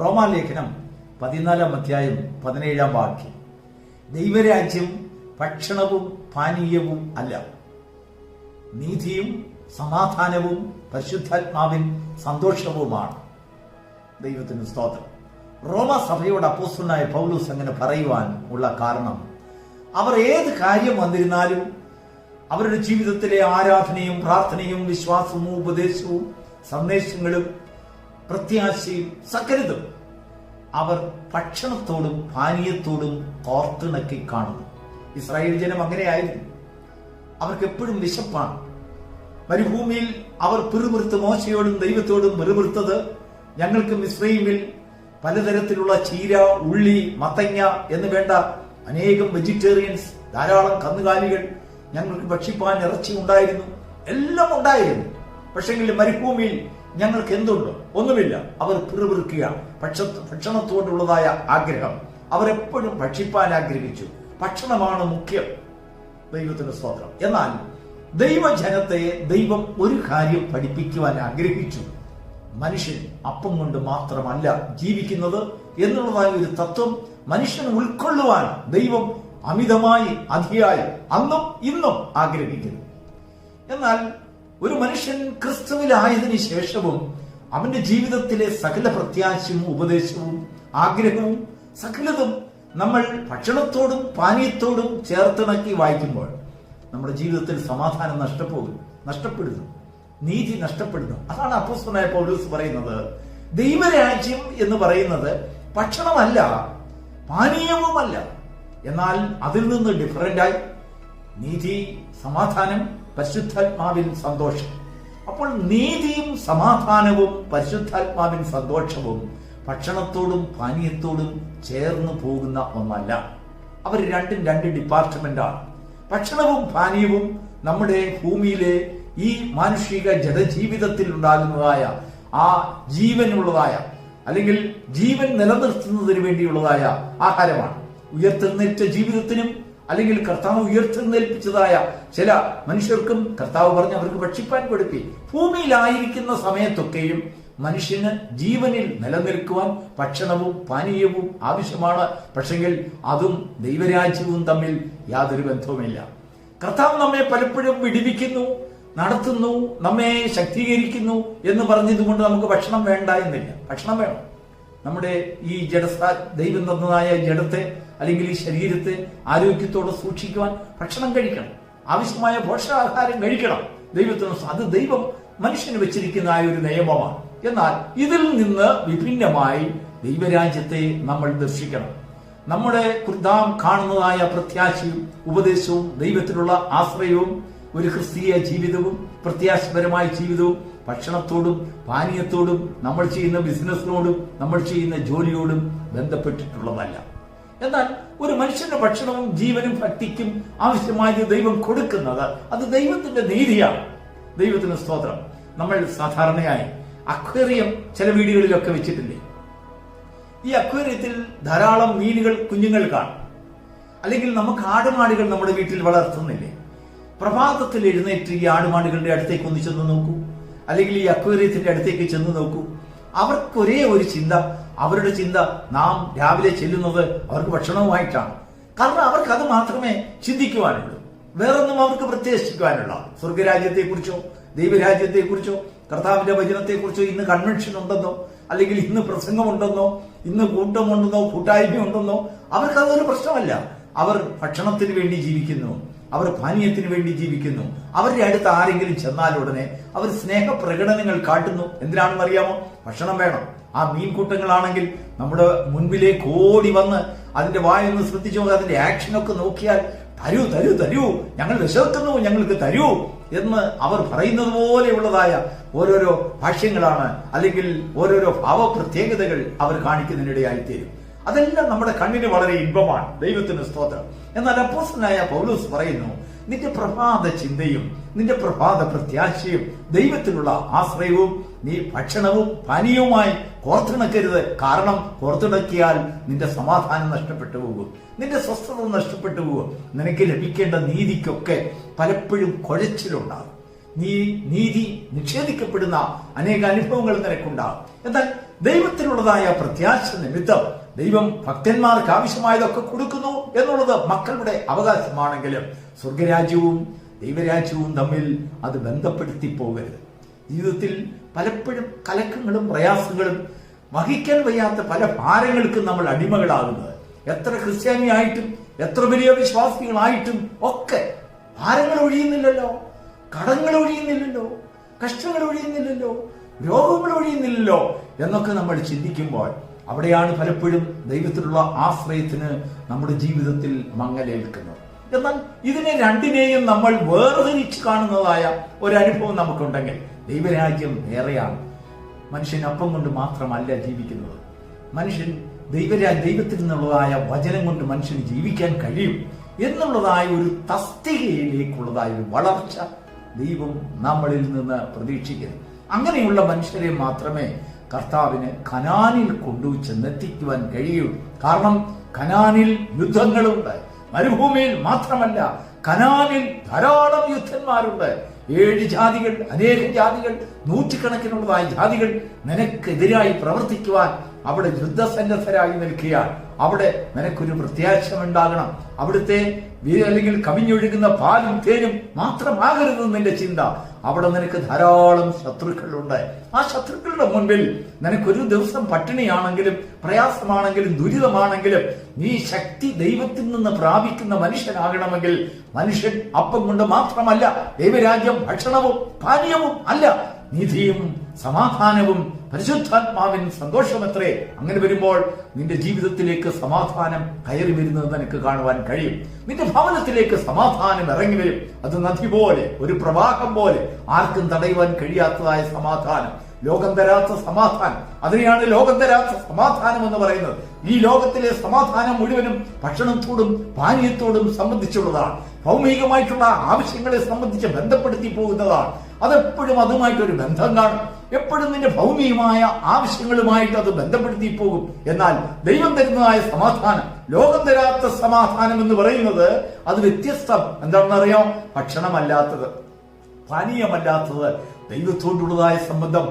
റോമാലേഖനം പതിനാലാം അധ്യായം പതിനേഴാം വാക്യം. ദൈവരാജ്യം ഭക്ഷണവും പാനീയവും അല്ല. നീതിയും സമാധാനവും പരിശുദ്ധാത്മാവിൻ സന്തോഷവുമാണ്. ദൈവത്തിന് സ്തോത്രം. റോമ സഭയുടെ അപ്പോസ്റ്റനായ പൗലൂസ് അങ്ങനെ പറയുവാൻ ഉള്ള കാരണം അവർ ഏത് കാര്യം വന്നിരുന്നാലും അവരുടെ ജീവിതത്തിലെ ആരാധനയും പ്രാർത്ഥനയും വിശ്വാസവും ഉപദേശവും സന്ദേശങ്ങളും പ്രത്യാശയും സകലതും അവർ ഭക്ഷണത്തോടും പാനീയത്തോടും കോർത്തിണക്കി കാണുന്നു. ഇസ്രായേൽ ജനം അങ്ങനെയായിരുന്നു. അവർക്ക് എപ്പോഴും വിശപ്പാണ്. മരുഭൂമിയിൽ അവർ പിറുപിറുത്ത് മോശയോടും ദൈവത്തോടും പിറുപിറുത്തത് ഞങ്ങൾക്ക് മിശ്രൈമിൽ പലതരത്തിലുള്ള ചീര ഉള്ളി മത്തങ്ങ എന്ന് വേണ്ട അനേകം വെജിറ്റേറിയൻസ് ധാരാളം കന്നുകാലികൾ ഞങ്ങൾക്ക് ഭക്ഷിപ്പാൻ ഇറച്ചി ഉണ്ടായിരുന്നു എല്ലാം ഉണ്ടായിരുന്നു. പക്ഷെങ്കിൽ മരുഭൂമിയിൽ ഞങ്ങൾക്ക് എന്തുണ്ട്? ഒന്നുമില്ല. അവർ പിറുപിറുക്കുക ഭക്ഷ ഭക്ഷണത്തോടുള്ളതായ ആഗ്രഹം. അവരെപ്പോഴും ഭക്ഷിപ്പാൻ ആഗ്രഹിച്ചു. ഭക്ഷണമാണ് മുഖ്യം. ദൈവത്തിന്റെ സ്തോത്രം. എന്നാൽ ദൈവജനത്തെ ദൈവം ഒരു കാര്യം പഠിപ്പിക്കുവാൻ ആഗ്രഹിച്ചു. മനുഷ്യൻ അപ്പം കൊണ്ട് മാത്രമല്ല ജീവിക്കുന്നത് എന്നുള്ളതായ ഒരു തത്വം മനുഷ്യൻ ഉൾക്കൊള്ളുവാൻ ദൈവം അമിതമായി അതിയായി അന്നും ഇന്നും ആഗ്രഹിക്കുന്നു. എന്നാൽ ഒരു മനുഷ്യൻ ക്രിസ്തുവിലായതിനു ശേഷവും അവന്റെ ജീവിതത്തിലെ സകല പ്രത്യാശയും ഉപദേശവും ആഗ്രഹവും സകലതും നമ്മൾ ഭക്ഷണത്തോടും പാനീയത്തോടും ചേർത്തിണക്കി വായിക്കുമ്പോൾ നമ്മുടെ ജീവിതത്തിൽ സമാധാനം നഷ്ടപ്പോകും നഷ്ടപ്പെടുന്നു നീതി നഷ്ടപ്പെടുന്നു. അതാണ് അപ്പോസ്തലനായ പൗലൂസ് പറയുന്നത്. ദൈവരാജ്യം എന്ന് പറയുന്നത് ഭക്ഷണമല്ല പാനീയവുമല്ല. എന്നാൽ അതിൽ നിന്ന് ഡിഫറന്റായി നീതി സമാധാനം പരിശുദ്ധാത്മാവിൻ സന്തോഷം. അപ്പോൾ നീതിയും സമാധാനവും പരിശുദ്ധാത്മാവിൻ സന്തോഷവും ഭക്ഷണത്തോടും പാനീയത്തോടും ചേർന്ന് പോകുന്ന ഒന്നല്ല. അവർ രണ്ടും രണ്ട് ഡിപ്പാർട്ട്മെന്റാണ് ഭക്ഷണവും പാനീയവും നമ്മുടെ ഭൂമിയിലെ ഈ മാനുഷിക ജഡജീവിതത്തിൽ ഉണ്ടാകുന്നതായ ആ ജീവനുള്ളതായ അല്ലെങ്കിൽ ജീവൻ നിലനിർത്തുന്നതിന് വേണ്ടിയുള്ളതായ ആഹാരമാണ്. ഉയർത്തെഴുന്നേറ്റ ജീവിതത്തിനും അല്ലെങ്കിൽ കർത്താവ് ഉയർത്തെഴുന്നേൽപ്പിച്ചതായ ചില മനുഷ്യർക്കും കർത്താവ് പറഞ്ഞ് അവർക്ക് ഭക്ഷിപ്പാൻ കൊടുപ്പി ഭൂമിയിലായിരിക്കുന്ന സമയത്തൊക്കെയും മനുഷ്യന് ജീവനിൽ നിലനിൽക്കുവാൻ ഭക്ഷണവും പാനീയവും ആവശ്യമാണ്. പക്ഷെങ്കിൽ അതും ദൈവരാജ്യവും തമ്മിൽ യാതൊരു ബന്ധവുമില്ല. കർത്താവ് നമ്മെ പലപ്പോഴും വിടിവിക്കുന്നു നടത്തുന്നു നമ്മെ ശക്തീകരിക്കുന്നു എന്ന് പറഞ്ഞതുകൊണ്ട് നമുക്ക് ഭക്ഷണം വേണ്ട എന്നില്ല. ഭക്ഷണം വേണം. നമ്മുടെ ഈ ജഡസ്ഥ ദൈവം തന്നതായ ജഡത്തെ അല്ലെങ്കിൽ ഈ ശരീരത്തെ ആരോഗ്യത്തോടെ സൂക്ഷിക്കുവാൻ ഭക്ഷണം കഴിക്കണം. ആവശ്യമായ പോഷകാഹാരം കഴിക്കണം. ദൈവത്തിന് അത് ദൈവം മനുഷ്യന് വെച്ചിരിക്കുന്ന ആ ഒരു നിയമമാണ്. എന്നാൽ ഇതിൽ നിന്ന് വിഭിന്നമായി ദൈവരാജ്യത്തെ നമ്മൾ ദർശിക്കണം. നമ്മുടെ നാം കാണുന്നതായ പ്രത്യാശയും ഉപദേശവും ദൈവത്തിലുള്ള ആശ്രയവും ഒരു ക്രിസ്തീയ ജീവിതവും പ്രത്യാശപരമായ ജീവിതവും ഭക്ഷണത്തോടും പാനീയത്തോടും നമ്മൾ ചെയ്യുന്ന ബിസിനസ്സിനോടും നമ്മൾ ചെയ്യുന്ന ജോലിയോടും ബന്ധപ്പെട്ടിട്ടുള്ളതല്ല. എന്നാൽ ഒരു മനുഷ്യന്റെ ഭക്ഷണവും ജീവനും ഭക്തിക്കും ആവശ്യമായത് ദൈവം കൊടുക്കുന്നത്. അത് ദൈവത്തിന്റെ നീതിയാണ്. ദൈവത്തിന്റെ സ്തോത്രം. നമ്മൾ സാധാരണയായി അക്വേറിയം ചില വീടുകളിലൊക്കെ വെച്ചിട്ടില്ലേ? ഈ അക്വേറിയത്തിൽ ധാരാളം മീനുകൾ കുഞ്ഞുങ്ങൾ കാണും. അല്ലെങ്കിൽ നമുക്ക് ആടുമാടുകൾ നമ്മുടെ വീട്ടിൽ വളർത്തുന്നില്ലേ? പ്രഭാതത്തിൽ എഴുന്നേറ്റ് ഈ ആടുമാടുകളുടെ അടുത്തേക്ക് ഒന്ന് ചെന്ന് നോക്കൂ. അല്ലെങ്കിൽ ഈ അക്വേറിയത്തിന്റെ അടുത്തേക്ക് ചെന്ന് നോക്കൂ. അവർക്ക് ഒരേ ചിന്ത അവരുടെ ചിന്ത നാം രാവിലെ ചെല്ലുന്നത് അവർക്ക് ഭക്ഷണവുമായിട്ടാണ്. കാരണം അവർക്ക് അത് മാത്രമേ ചിന്തിക്കുവാനുള്ളൂ. വേറൊന്നും അവർക്ക് പ്രത്യേകിക്കുവാനുള്ള സ്വർഗരാജ്യത്തെ കുറിച്ചോ ദൈവരാജ്യത്തെ കുറിച്ചോ കർത്താവിന്റെ വചനത്തെക്കുറിച്ചോ ഇന്ന് കൺവെൻഷൻ ഉണ്ടെന്നോ അല്ലെങ്കിൽ ഇന്ന് പ്രസംഗമുണ്ടെന്നോ ഇന്ന് കൂട്ടമുണ്ടെന്നോ കൂട്ടായ്മ ഉണ്ടെന്നോ അവർക്ക് അതൊരു പ്രശ്നമല്ല. അവർ ഭക്ഷണത്തിന് വേണ്ടി ജീവിക്കുന്നു. അവർ പാനീയത്തിന് വേണ്ടി ജീവിക്കുന്നു. അവരുടെ അടുത്ത് ആരെങ്കിലും ചെന്നാൽ ഉടനെ അവർ സ്നേഹ പ്രകടനങ്ങൾ കാട്ടുന്നു. എന്തിനാണെന്ന് അറിയാമോ? ഭക്ഷണം വേണം. ആ മീൻകൂട്ടങ്ങളാണെങ്കിൽ നമ്മുടെ മുൻപിലേക്ക് ഓടി വന്ന് അതിന്റെ വായൊന്ന് ശ്രദ്ധിച്ചു നോക്കുക അതിന്റെ ആക്ഷനൊക്കെ നോക്കിയാൽ തരൂ തരൂ തരൂ. ഞങ്ങൾ വിശക്കുന്നു ഞങ്ങൾക്ക് തരൂ എന്ന് അവർ പറയുന്നത് പോലെയുള്ളതായ ഓരോരോ ഭാഷ്യങ്ങളാണ് അല്ലെങ്കിൽ ഓരോരോ ഭാവപ്രത്യേകതകൾ അവർ കാണിക്കുന്നതിനിടയായിത്തീരും അതെല്ലാം നമ്മുടെ കണ്ണിന് വളരെ ഇമ്പമാണ്. ദൈവത്തിന് സ്തോത്രം. എന്നാൽ അപ്പോസ്റ്റനായ പൗലൂസ് പറയുന്നു നിന്റെ പ്രഭാത ചിന്തയും നിന്റെ പ്രഭാത പ്രത്യാശയും ദൈവത്തിലുള്ള ആശ്രയവും നീ ഭക്ഷണവും പാനീയവുമായി കോർത്തിണക്കരുത്. കാരണം കോർത്തിണക്കിയാൽ നിന്റെ സമാധാനം നഷ്ടപ്പെട്ടു പോകും. നിന്റെ സ്വസ്ഥത നഷ്ടപ്പെട്ടു പോകും. നിനക്ക് ലഭിക്കേണ്ട നീതിക്കൊക്കെ പലപ്പോഴും കുഴച്ചിലുണ്ടാകും. നീ നീതി നിഷേധിക്കപ്പെടുന്ന അനേക അനുഭവങ്ങൾ നിനക്കുണ്ടാകും. എന്നാൽ ദൈവത്തിനുള്ളതായ പ്രത്യാശ നിമിത്തം ദൈവം ഭക്തന്മാർക്ക് ആവശ്യമായതൊക്കെ കൊടുക്കുന്നു എന്നുള്ളത് മക്കളുടെ അവകാശമാണെങ്കിലും സ്വർഗരാജ്യവും ദൈവരാജ്യവും തമ്മിൽ അത് ബന്ധപ്പെടുത്തി പോകരുത്. ജീവിതത്തിൽ പലപ്പോഴും കലക്കങ്ങളും പ്രയാസങ്ങളും വഹിക്കാൻ വയ്യാത്ത പല ഭാരങ്ങൾക്കും നമ്മൾ അടിമകളാകുന്നത്. എത്ര ക്രിസ്ത്യാനിയായിട്ടും എത്ര വലിയ വിശ്വാസികളായിട്ടും ഒക്കെ ഭാരങ്ങൾ ഒഴിയുന്നില്ലല്ലോ. കടങ്ങൾ ഒഴിയുന്നില്ലല്ലോ. കഷ്ടങ്ങൾ ഒഴിയുന്നില്ലല്ലോ. രോഗങ്ങൾ ഒഴിയുന്നില്ലല്ലോ എന്നൊക്കെ നമ്മൾ ചിന്തിക്കുമ്പോൾ അവിടെയാണ് പലപ്പോഴും ദൈവത്തിലുള്ള ആശ്രയത്തിന് നമ്മുടെ ജീവിതത്തിൽ മങ്ങലേൽക്കുന്നത്. എന്നാൽ ഇതിനെ രണ്ടിനെയും നമ്മൾ വേർതിരിച്ച് കാണുന്നതായ ഒരു അനുഭവം നമുക്കുണ്ടെങ്കിൽ ദൈവരാജ്യം വേറെയാണ് മനുഷ്യൻ അപ്പം കൊണ്ട് മാത്രമല്ല ജീവിക്കുന്നത്. മനുഷ്യൻ ദൈവരാ ദൈവത്തിൽ നിന്നുള്ളതായ വചനം കൊണ്ട് മനുഷ്യന് ജീവിക്കാൻ കഴിയും എന്നുള്ളതായ ഒരു തസ്തികയിലേക്കുള്ളതായ ഒരു വളർച്ച ദൈവം നമ്മളിൽ നിന്ന് പ്രതീക്ഷിക്കുന്നു. അങ്ങനെയുള്ള മനുഷ്യരെ മാത്രമേ കർത്താവിന് കനാനിൽ കൊണ്ടു ചെന്നെത്തിക്കുവാൻ കഴിയൂ. കാരണം കനാനിൽ യുദ്ധങ്ങളുണ്ട്. മരുഭൂമിയിൽ മാത്രമല്ല കനാനിൽ ധാരാളം യുദ്ധന്മാരുണ്ട്. ഏഴ് ജാതികൾ അനേകം ജാതികൾ നൂറ്റിക്കണക്കിനുള്ളതായ ജാതികൾ നിനക്കെതിരായി പ്രവർത്തിക്കുവാൻ അവിടെ യുദ്ധസന്നദ്ധരായി നിൽക്കുക അവിടെ നിനക്കൊരു പ്രത്യാശമുണ്ടാകണം. അവിടുത്തെ അല്ലെങ്കിൽ കവിഞ്ഞൊഴുകുന്ന പാലും തേനും മാത്രമാകരുത് നിന്റെ ചിന്ത. അവിടെ നിനക്ക് ധാരാളം ശത്രുക്കളുണ്ട്. ആ ശത്രുക്കളുടെ മുൻപിൽ നിനക്കൊരു ദിവസം പട്ടിണിയാണെങ്കിലും പ്രയാസമാണെങ്കിലും ദുരിതമാണെങ്കിലും നീ ശക്തി ദൈവത്തിൽ നിന്ന് പ്രാപിക്കുന്ന മനുഷ്യനാകണമെങ്കിൽ മനുഷ്യൻ അപ്പം കൊണ്ട് മാത്രമല്ല ദൈവരാജ്യം ഭക്ഷണവും പാനീയവും അല്ല നിധിയും സമാധാനവും പരിശുദ്ധാത്മാവിൻ സന്തോഷമത്രേ. അങ്ങനെ വരുമ്പോൾ നിന്റെ ജീവിതത്തിലേക്ക് സമാധാനം കയറി വരുന്നത് നിനക്ക് കാണുവാൻ കഴിയും. നിന്റെ ഭവനത്തിലേക്ക് സമാധാനം ഇറങ്ങി വരും. അത് നദി പോലെ ഒരു പ്രവാഹം പോലെ ആർക്കും തടയുവാൻ കഴിയാത്തതായ സമാധാനം. ലോകം തരാത്ത സമാധാനം. അതിനെയാണ് ലോകം തരാത്ത സമാധാനം എന്ന് പറയുന്നത്. ഈ ലോകത്തിലെ സമാധാനം മുഴുവനും ഭക്ഷണത്തോടും പാനീയത്തോടും സംബന്ധിച്ചുള്ളതാണ്. ഭൗമികമായിട്ടുള്ള ആവശ്യങ്ങളെ സംബന്ധിച്ച് ബന്ധപ്പെടുത്തി പോകുന്നതാണ്. അതെപ്പോഴും അതുമായിട്ടൊരു ബന്ധം കാണും. എപ്പോഴും നിന്റെ ഭൗമികമായ ആവശ്യങ്ങളുമായിട്ട് അത് ബന്ധപ്പെടുത്തി പോകും. എന്നാൽ ദൈവം തരുന്നതായ സമാധാനം ലോകം തരാത്ത സമാധാനം എന്ന് പറയുന്നത് അത് വ്യത്യസ്തം. എന്താണെന്നറിയോ? ഭക്ഷണമല്ലാത്തത് പാനീയമല്ലാത്തത് ദൈവത്തോടുള്ളതായ സംബന്ധം.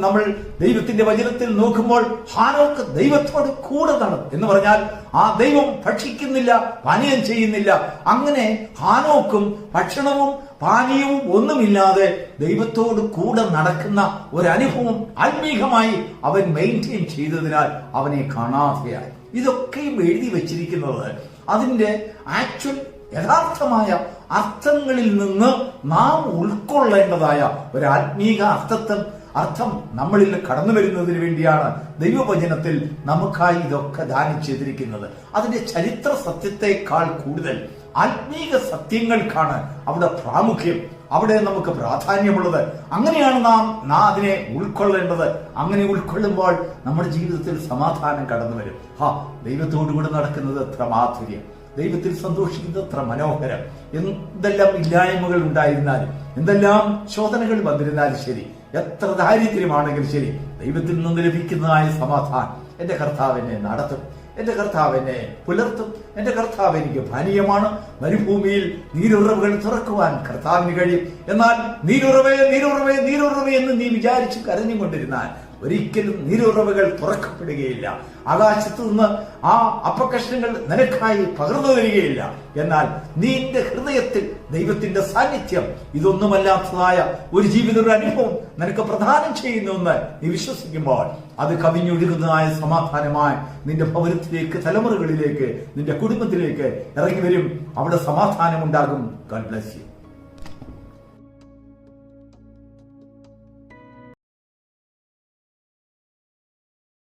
നമ്മൾ ദൈവത്തിന്റെ വചനത്തിൽ നോക്കുമ്പോൾ ഹാനോക്ക് ദൈവത്തോട് കൂടെ നടന്നു എന്ന് പറഞ്ഞാൽ ആ ദൈവം ഭക്ഷിക്കുന്നില്ല പാനീയം ചെയ്യുന്നില്ല. അങ്ങനെ ഹാനോക്കും ഭക്ഷണവും പാനീയവും ഒന്നുമില്ലാതെ ദൈവത്തോട് കൂടെ നടക്കുന്ന ഒരു അനുഭവം ആത്മീകമായി അവൻ മെയിന്റെയിൻ ചെയ്തതിനാൽ അവനെ കാണാതെയായി. ഇതൊക്കെയും എഴുതി വച്ചിരിക്കുന്നത് അതിന്റെ ആക്ച്വൽ യഥാർത്ഥമായ അർത്ഥങ്ങളിൽ നിന്ന് നാം ഉൾക്കൊള്ളേണ്ടതായ ഒരു ആത്മീക അർത്ഥത്തെ അർത്ഥം നമ്മളിൽ കടന്നു വരുന്നതിന് വേണ്ടിയാണ് ദൈവവചനത്തിൽ നമുക്കായി ഇതൊക്കെ ദാനം ചെയ്തിരിക്കുന്നത് അതിന്റെ ചരിത്ര സത്യത്തെക്കാൾ കൂടുതൽ ആത്മീക സത്യങ്ങൾക്കാണ് അവിടെ പ്രാമുഖ്യം അവിടെ നമുക്ക് പ്രാധാന്യമുള്ളത്. അങ്ങനെയാണ് നാം നാം അതിനെ ഉൾക്കൊള്ളേണ്ടത്. അങ്ങനെ ഉൾക്കൊള്ളുമ്പോൾ നമ്മുടെ ജീവിതത്തിൽ സമാധാനം കടന്നു വരും. ഹാ ദൈവത്തോടുകൂടെ നടക്കുന്നത് എത്ര മാധുര്യം. ദൈവത്തിൽ സന്തോഷിക്കുന്നത് എത്ര മനോഹരം. എന്തെല്ലാം ഇല്ലായ്മകൾ ഉണ്ടായിരുന്നാലും എന്തെല്ലാം ശോധനകൾ വന്നിരുന്നാലും ശരി എത്ര ദാരിദ്ര്യമാണെങ്കിലും ശരി ദൈവത്തിൽ നിന്ന് ലഭിക്കുന്നതായ സമാധാനം എന്റെ കർത്താവിനെ നടത്തും. എന്റെ കർത്താവ് എന്നെ പുലർത്തും. എന്റെ കർത്താവ് എനിക്ക് പാനീയമാണ് മരുഭൂമിയിൽ നീരുറവുകൾ തുറക്കുവാൻ കർത്താവിന് കഴിയും. എന്നാൽ നീരുറവേ നീരുറവേ നീരുറവേ എന്ന് നീ വിചാരിച്ച് കരഞ്ഞുകൊണ്ടിരുന്നാൽ ഒരിക്കലും നീരുറവുകൾ തുറക്കപ്പെടുകയില്ല. ആകാശത്തു നിന്ന് ആ അപ്പകഷ്ണങ്ങൾ നിനക്കായി പകർന്നു വരികയില്ല എന്നാൽ നിന്റെ ഹൃദയത്തിൽ ദൈവത്തിന്റെ സാന്നിധ്യം ഇതൊന്നുമല്ലാത്തതായ ഒരു ജീവിത ഒരു അനുഭവം നിനക്ക് പ്രദാനം ചെയ്യുന്നുവെന്ന് നീ വിശ്വസിക്കുമ്പോൾ അത് കവിഞ്ഞൊഴുകുന്നതായ സമാധാനമായ നിന്റെ ഭവനത്തിലേക്ക് തലമുറകളിലേക്ക് നിന്റെ കുടുംബത്തിലേക്ക് ഇറങ്ങി വരും. അവിടെ സമാധാനം ഉണ്ടാകും ഗോഡ് ബ്ലസ് യു